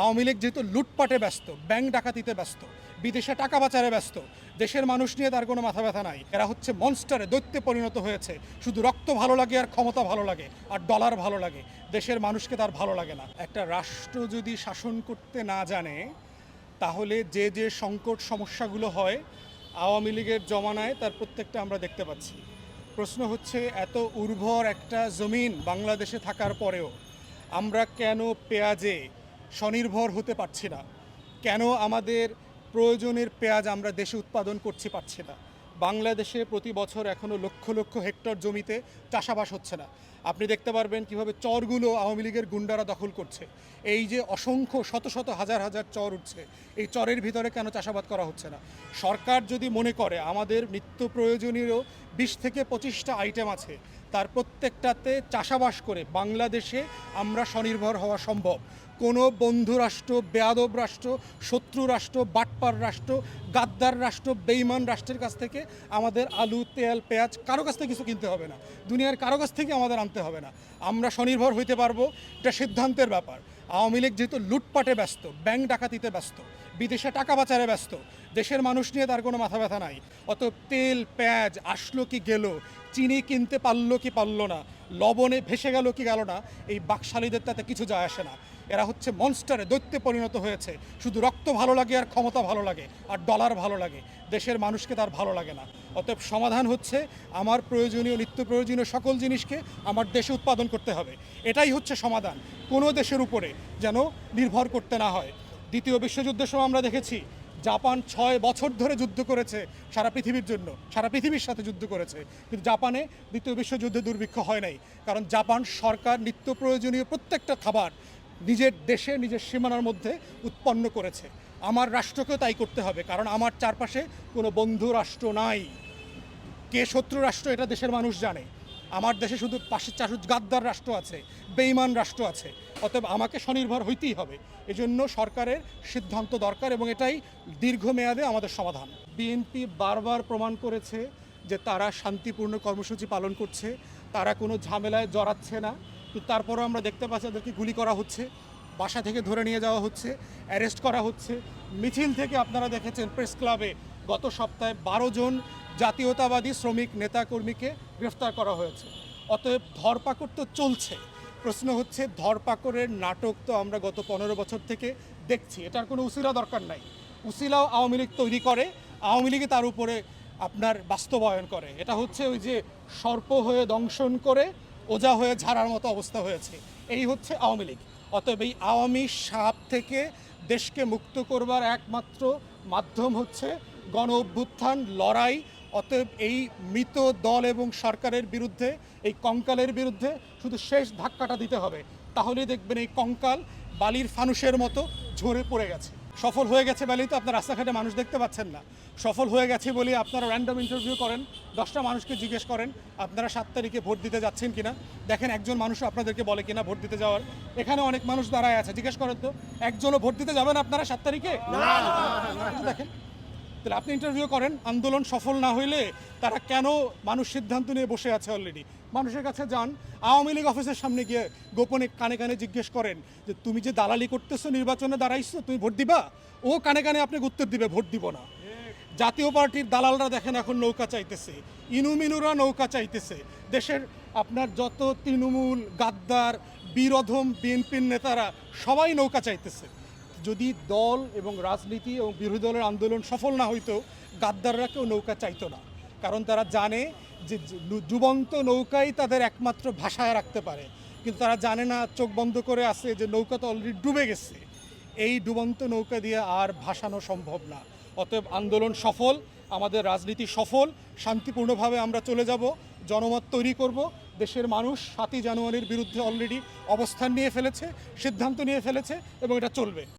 আওয়ামী লীগ যেহেতু লুটপাটে ব্যস্ত, ব্যাংক ডাকাতিতে ব্যস্ত, বিদেশে টাকা পাচারে ব্যস্ত, দেশের মানুষ নিয়ে তার কোনো মাথা ব্যথা নাই। এরা হচ্ছে মনস্টারে দৈত্যে পরিণত হয়েছে। শুধু রক্ত ভালো লাগে আর ক্ষমতা ভালো লাগে, আর ডলার ভালো লাগে। দেশের মানুষকে তার ভালো লাগে না। একটা রাষ্ট্র যদি শাসন করতে না জানে, তাহলে যে যে সংকট সমস্যাগুলো হয়, আওয়ামী লীগের জমানায় তার প্রত্যেকটা আমরা দেখতে পাচ্ছি। প্রশ্ন হচ্ছে, এত উর্বর একটা জমিন বাংলাদেশে থাকার পরেও আমরা কেন পেঁয়াজে স্বনির্ভর হতে পারছি না। কেন আমাদের প্রয়োজনের পেঁয়াজ আমরা দেশে উৎপাদন করছি পারছি না। বাংলাদেশে প্রতি বছর এখনও লক্ষ লক্ষ হেক্টর জমিতে চাষাবাস হচ্ছে না। আপনি দেখতে পারবেন কীভাবে চরগুলো আওয়ামী লীগের গুন্ডারা দখল করছে। এই যে অসংখ্য, শত শত, হাজার হাজার চর উঠছে, এই চরের ভিতরে কেন চাষাবাদ করা হচ্ছে না? সরকার যদি মনে করে, আমাদের নিত্য প্রয়োজনীয় বিশ থেকে পঁচিশটা আইটেম আছে, তার প্রত্যেকটাতে চাষাবাস করে বাংলাদেশে আমরা স্বনির্ভর হওয়া সম্ভব। কোনো বন্ধু রাষ্ট্র, বেয়াদব রাষ্ট্র, শত্রু রাষ্ট্র, বাটপার রাষ্ট্র, গাদ্দার রাষ্ট্র, বেইমান রাষ্ট্রের কাছ থেকে আমাদের আলু, তেল, পেঁয়াজ, কারও কাছ থেকে কিছু কিনতে হবে না। দুনিয়ার কারও কাছ থেকে আমাদের আনতে হবে না। আমরা স্বনির্ভর হইতে পারব, এটা সিদ্ধান্তের ব্যাপার। আওয়ামী লীগ যেহেতু লুটপাটে ব্যস্ত, ব্যাংক ডাকাতিতে ব্যস্ত, বিদেশে টাকা পাচারে ব্যস্ত, দেশের মানুষ নিয়ে তার কোনো মাথা ব্যথা নাই। অত তেল, পেঁয়াজ, আসলো কি গেল, চিনি কিনতে পারল কি পারল না লবণে ভেসে গেল কি গেল না, এই বাকশালীদের তাতে কিছু যায় আসে না। এরা হচ্ছে মনস্টারে দৈত্যে পরিণত হয়েছে। শুধু রক্ত ভালো লাগে আর ক্ষমতা ভালো লাগে, আর ডলার ভালো লাগে। দেশের মানুষকে তার ভালো লাগে না। অতএব সমাধান হচ্ছে আমার প্রয়োজনীয়, নিত্য প্রয়োজনীয় সকল জিনিসকে আমার দেশে উৎপাদন করতে হবে। এটাই হচ্ছে সমাধান। কোনো দেশের উপরে যেন নির্ভর করতে না হয়। দ্বিতীয় বিশ্বযুদ্ধের সময় আমরা দেখেছি জাপান ছয় বছর ধরে যুদ্ধ করেছে সারা পৃথিবীর জন্য, সারা পৃথিবীর সাথে যুদ্ধ করেছে। কিন্তু জাপানে দ্বিতীয় বিশ্বযুদ্ধে দুর্ভিক্ষ হয় নাই, কারণ জাপান সরকার নিত্য প্রয়োজনীয় প্রত্যেকটা খাবার নিজের দেশে, নিজের সীমানার মধ্যে উৎপন্ন করেছে। আমার রাষ্ট্রকেও তাই করতে হবে, কারণ আমার চারপাশে কোনো বন্ধু রাষ্ট্র নাই। কে শত্রু রাষ্ট্র এটা দেশের মানুষ জানে। আমার দেশে শুধু পাশের চাষু গাদ্দার রাষ্ট্র আছে বেইমান রাষ্ট্র আছে, অতএব আমাকে স্বনির্ভর হইতেই হবে। এজন্য সরকারের সিদ্ধান্ত দরকার এবং এটাই দীর্ঘমেয়াদে আমাদের সমাধান। বিএনপি বারবার প্রমাণ করেছে যে তারা শান্তিপূর্ণ কর্মসূচি পালন করছে, তারা কোনো ঝামেলায় জড়াচ্ছে না। কিন্তু তারপরও আমরা দেখতে পাচ্ছি তাদেরকে গুলি করা হচ্ছে, বাসা থেকে ধরে নিয়ে যাওয়া হচ্ছে, অ্যারেস্ট করা হচ্ছে। মিছিল থেকে আপনারা দেখেছেন প্রেস ক্লাবে গত সপ্তাহে বারো জন জাতীয়তাবাদী শ্রমিক নেতাকর্মীকে গ্রেফতার করা হয়েছে। অতএব ধরপাকড় তো চলছে। প্রশ্ন হচ্ছে, ধরপাকড়ের নাটক তো আমরা গত পনেরো বছর থেকে দেখছি। এটার কোনো উসিলা দরকার নাই। উসিলাও আওয়ামী লীগ তৈরি করে, আওয়ামী লীগই তার উপরে আপনার বাস্তবায়ন করে। এটা হচ্ছে ওই যে সর্প হয়ে দংশন করে ওজা হয়ে ঝাড়ার মতো অবস্থা হয়েছে। এই হচ্ছে আওয়ামী লীগ। অতএব এই আওয়ামী সাপ থেকে দেশকে মুক্ত করবার একমাত্র মাধ্যম হচ্ছে গণ অভ্যুত্থান লড়াই অতএব এই মৃত দল এবং সরকারের বিরুদ্ধে এই কঙ্কালের বিরুদ্ধে শুধু শেষ ধাক্কাটা দিতে হবে। তাহলেই দেখবেন এই কঙ্কাল বালির ফানুসের মতো ঝরে পড়ে গেছে। সফল হয়ে গেছে বলেই তো আপনার রাস্তাঘাটে মানুষ দেখতে পাচ্ছেন না। সফল হয়ে গেছে বলে আপনারা র্যান্ডম ইন্টারভিউ করেন দশটা মানুষকে জিজ্ঞেস করেন আপনারা সাত তারিখে ভোট দিতে যাচ্ছেন কিনা? দেখেন একজন মানুষ আপনাদেরকে বলে কিনা ভোট দিতে যাওয়ার। এখানে অনেক মানুষ দাঁড়ায় আছে। জিজ্ঞেস করেন তো একজনও ভোট দিতে যাবেন আপনারা সাত তারিখে? দেখেন। তাহলে আপনি ইন্টারভিউ করেন, আন্দোলন সফল না হইলে তারা কেন মানুষ সিদ্ধান্ত নিয়ে বসে আছে অলরেডি মানুষের কাছে যান, আওয়ামী লীগ অফিসের সামনে গিয়ে গোপনে কানে কানে জিজ্ঞেস করেন যে, তুমি যে দালালি করতেছো, নির্বাচনে দাঁড়াইছো, তুমি ভোট দিবা? ও কানে কানে আপনাকে উত্তর দিবে, ভোট দিব না। জাতীয় পার্টির দালালরা দেখেন এখন নৌকা চাইতেছে, ইনুমিনুরা নৌকা চাইতেছে। দেশের আপনার যত তৃণমূল, গাদ্দার, বিরোধম, বিএনপির নেতারা সবাই নৌকা চাইতেছে। যদি দল এবং রাজনীতি এবং বিরোধী দলের আন্দোলন সফল না হইতো, গাদ্দাররা কেউ নৌকা চাইতো না। কারণ তারা জানে যে যুবন্ত নৌকাই তাদের একমাত্র ভাষায় রাখতে পারে। কিন্তু তারা জানে না, চোখ বন্ধ করে আছে যে নৌকা তো অলরেডি ডুবে গেছে। এই ডুবন্ত নৌকা দিয়ে আর ভাসানো সম্ভব না। অতএব আন্দোলন সফল, আমাদের রাজনীতি সফল, শান্তিপূর্ণভাবে আমরা চলে যাব, জনমত তৈরি করব। দেশের মানুষ সাতই জানুয়ারির বিরুদ্ধে অলরেডি অবস্থান নিয়ে ফেলেছে, সিদ্ধান্ত নিয়ে ফেলেছে এবং এটা চলবে।